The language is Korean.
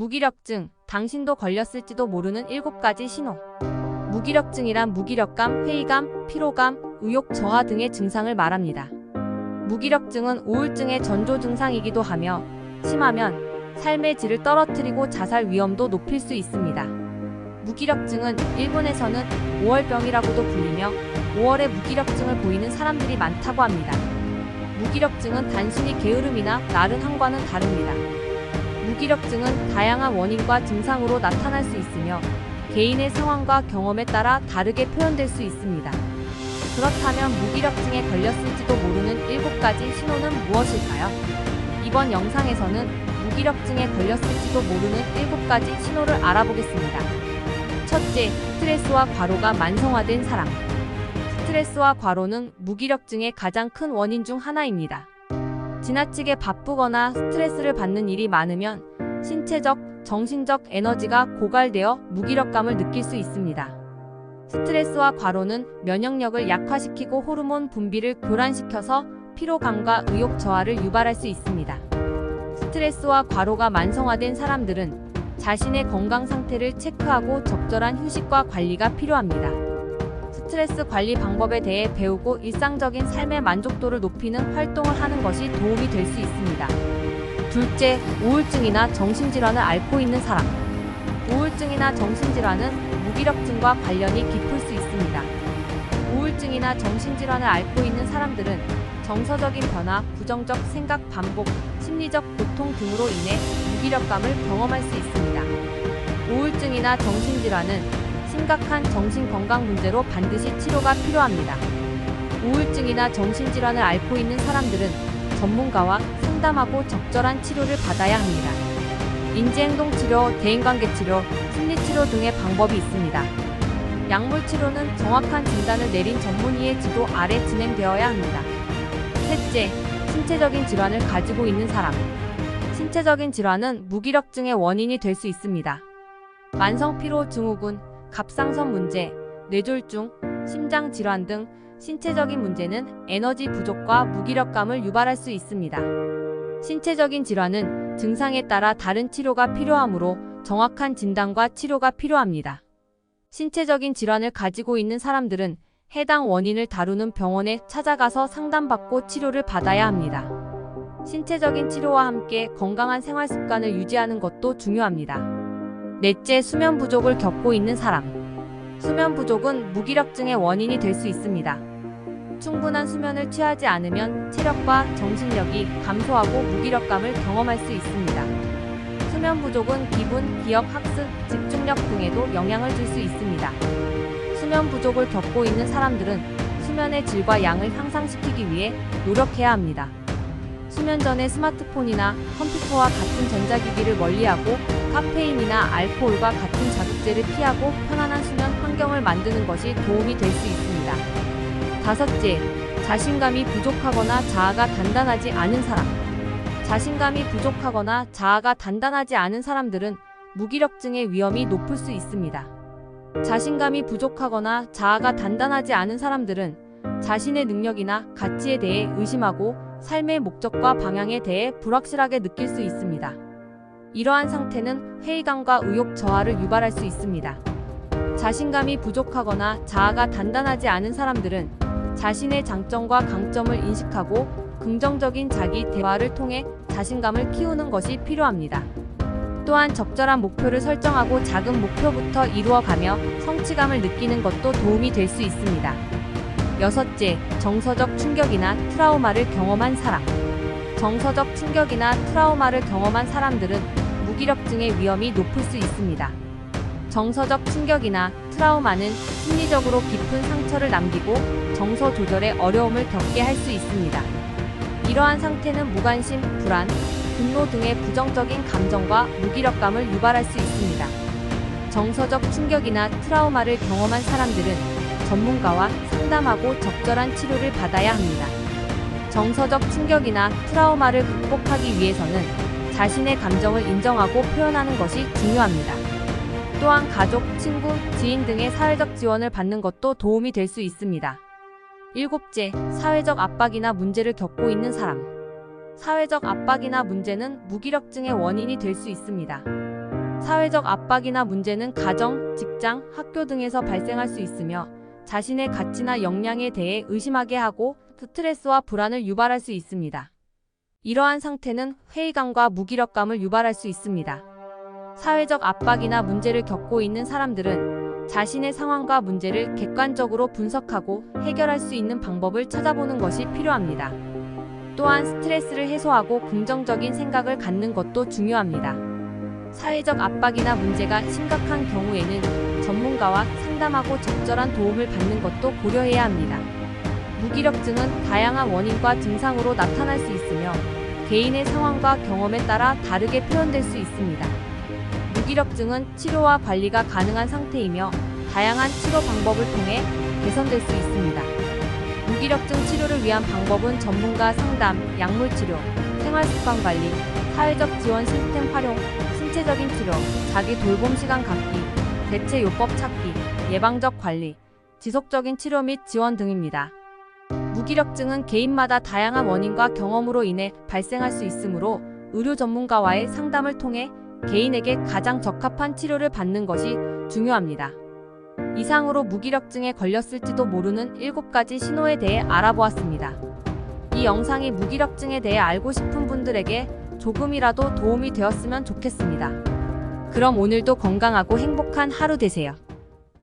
무기력증, 당신도 걸렸을지도 모르는 7가지 신호. 무기력증이란 무기력감, 회의감, 피로감, 의욕 저하 등의 증상을 말합니다. 무기력증은 우울증의 전조 증상이기도 하며 심하면 삶의 질을 떨어뜨리고 자살 위험도 높일 수 있습니다. 무기력증은 일본에서는 5월병이라고도 불리며 5월에 무기력증을 보이는 사람들이 많다고 합니다. 무기력증은 단순히 게으름이나 나른함과는 다릅니다. 무기력증은 다양한 원인과 증상으로 나타날 수 있으며 개인의 상황과 경험에 따라 다르게 표현될 수 있습니다. 그렇다면 무기력증에 걸렸을지도 모르는 7가지 신호는 무엇일까요? 이번 영상에서는 무기력증에 걸렸을지도 모르는 7가지 신호를 알아보겠습니다. 첫째, 스트레스와 과로가 만성화된 사람. 스트레스와 과로는 무기력증의 가장 큰 원인 중 하나입니다. 지나치게 바쁘거나 스트레스를 받는 일이 많으면 신체적, 정신적 에너지가 고갈되어 무기력감을 느낄 수 있습니다. 스트레스와 과로는 면역력을 약화시키고 호르몬 분비를 교란시켜서 피로감과 의욕 저하를 유발할 수 있습니다. 스트레스와 과로가 만성화된 사람들은 자신의 건강 상태를 체크하고 적절한 휴식과 관리가 필요합니다. 스트레스 관리 방법에 대해 배우고 일상적인 삶의 만족도를 높이는 활동을 하는 것이 도움이 될 수 있습니다. 둘째, 우울증이나 정신질환을 앓고 있는 사람. 우울증이나 정신질환은 무기력증과 관련이 깊을 수 있습니다. 우울증이나 정신질환을 앓고 있는 사람들은 정서적인 변화, 부정적 생각 반복, 심리적 고통 등으로 인해 무기력감을 경험할 수 있습니다. 우울증이나 정신질환은 심각한 정신건강 문제로 반드시 치료가 필요합니다. 우울증이나 정신질환을 앓고 있는 사람들은 전문가와 상담하고 적절한 치료를 받아야 합니다. 인지행동치료, 대인관계치료, 심리치료 등의 방법이 있습니다. 약물치료는 정확한 진단을 내린 전문의의 지도 아래 진행되어야 합니다. 셋째, 신체적인 질환을 가지고 있는 사람. 신체적인 질환은 무기력증의 원인이 될 수 있습니다. 만성피로 증후군, 갑상선 문제, 뇌졸중, 심장 질환 등 신체적인 문제는 에너지 부족과 무기력감을 유발할 수 있습니다. 신체적인 질환은 증상에 따라 다른 치료가 필요하므로 정확한 진단과 치료가 필요합니다. 신체적인 질환을 가지고 있는 사람들은 해당 원인을 다루는 병원에 찾아가서 상담받고 치료를 받아야 합니다. 신체적인 치료와 함께 건강한 생활 습관을 유지하는 것도 중요합니다. 넷째, 수면 부족을 겪고 있는 사람. 수면 부족은 무기력증의 원인이 될 수 있습니다. 충분한 수면을 취하지 않으면 체력과 정신력이 감소하고 무기력감을 경험할 수 있습니다. 수면 부족은 기분, 기억, 학습, 집중력 등에도 영향을 줄 수 있습니다. 수면 부족을 겪고 있는 사람들은 수면의 질과 양을 향상시키기 위해 노력해야 합니다. 수면 전에 스마트폰이나 컴퓨터와 같은 전자기기를 멀리하고 카페인이나 알코올과 같은 자극제를 피하고 편안한 수면 환경을 만드는 것이 도움이 될 수 있습니다. 다섯째, 자신감이 부족하거나 자아가 단단하지 않은 사람. 자신감이 부족하거나 자아가 단단하지 않은 사람들은 무기력증의 위험이 높을 수 있습니다. 자신감이 부족하거나 자아가 단단하지 않은 사람들은 자신의 능력이나 가치에 대해 의심하고 삶의 목적과 방향에 대해 불확실하게 느낄 수 있습니다. 이러한 상태는 회의감과 의욕 저하를 유발할 수 있습니다. 자신감이 부족하거나 자아가 단단하지 않은 사람들은 자신의 장점과 강점을 인식하고 긍정적인 자기 대화를 통해 자신감을 키우는 것이 필요합니다. 또한 적절한 목표를 설정하고 작은 목표부터 이루어가며 성취감을 느끼는 것도 도움이 될 수 있습니다. 여섯째, 정서적 충격이나 트라우마를 경험한 사람. 정서적 충격이나 트라우마를 경험한 사람들은 무기력증의 위험이 높을 수 있습니다. 정서적 충격이나 트라우마는 심리적으로 깊은 상처를 남기고 정서 조절에 어려움을 겪게 할 수 있습니다. 이러한 상태는 무관심, 불안, 분노 등의 부정적인 감정과 무기력감을 유발할 수 있습니다. 정서적 충격이나 트라우마를 경험한 사람들은 전문가와 상담하고 적절한 치료를 받아야 합니다. 정서적 충격이나 트라우마를 극복하기 위해서는 자신의 감정을 인정하고 표현하는 것이 중요합니다. 또한 가족, 친구, 지인 등의 사회적 지원을 받는 것도 도움이 될 수 있습니다. 일곱째, 사회적 압박이나 문제를 겪고 있는 사람. 사회적 압박이나 문제는 무기력증의 원인이 될 수 있습니다. 사회적 압박이나 문제는 가정, 직장, 학교 등에서 발생할 수 있으며 자신의 가치나 역량에 대해 의심하게 하고 스트레스와 불안을 유발할 수 있습니다. 이러한 상태는 회의감과 무기력감을 유발할 수 있습니다. 사회적 압박이나 문제를 겪고 있는 사람들은 자신의 상황과 문제를 객관적으로 분석하고 해결할 수 있는 방법을 찾아보는 것이 필요합니다. 또한 스트레스를 해소하고 긍정적인 생각을 갖는 것도 중요합니다. 사회적 압박이나 문제가 심각한 경우에는 전문가와 상담하고 적절한 도움을 받는 것도 고려해야 합니다. 무기력증은 다양한 원인과 증상으로 나타날 수 있으며 개인의 상황과 경험에 따라 다르게 표현될 수 있습니다. 무기력증은 치료와 관리가 가능한 상태이며 다양한 치료 방법을 통해 개선될 수 있습니다. 무기력증 치료를 위한 방법은 전문가 상담, 약물 치료, 생활 습관 관리, 사회적 지원 시스템 활용, 신체적인 치료, 자기 돌봄 시간 갖기, 대체 요법 찾기, 예방적 관리, 지속적인 치료 및 지원 등입니다. 무기력증은 개인마다 다양한 원인과 경험으로 인해 발생할 수 있으므로 의료 전문가와의 상담을 통해 개인에게 가장 적합한 치료를 받는 것이 중요합니다. 이상으로 무기력증에 걸렸을지도 모르는 7가지 신호에 대해 알아보았습니다. 이 영상이 무기력증에 대해 알고 싶은 분들에게 조금이라도 도움이 되었으면 좋겠습니다. 그럼 오늘도 건강하고 행복한 하루 되세요.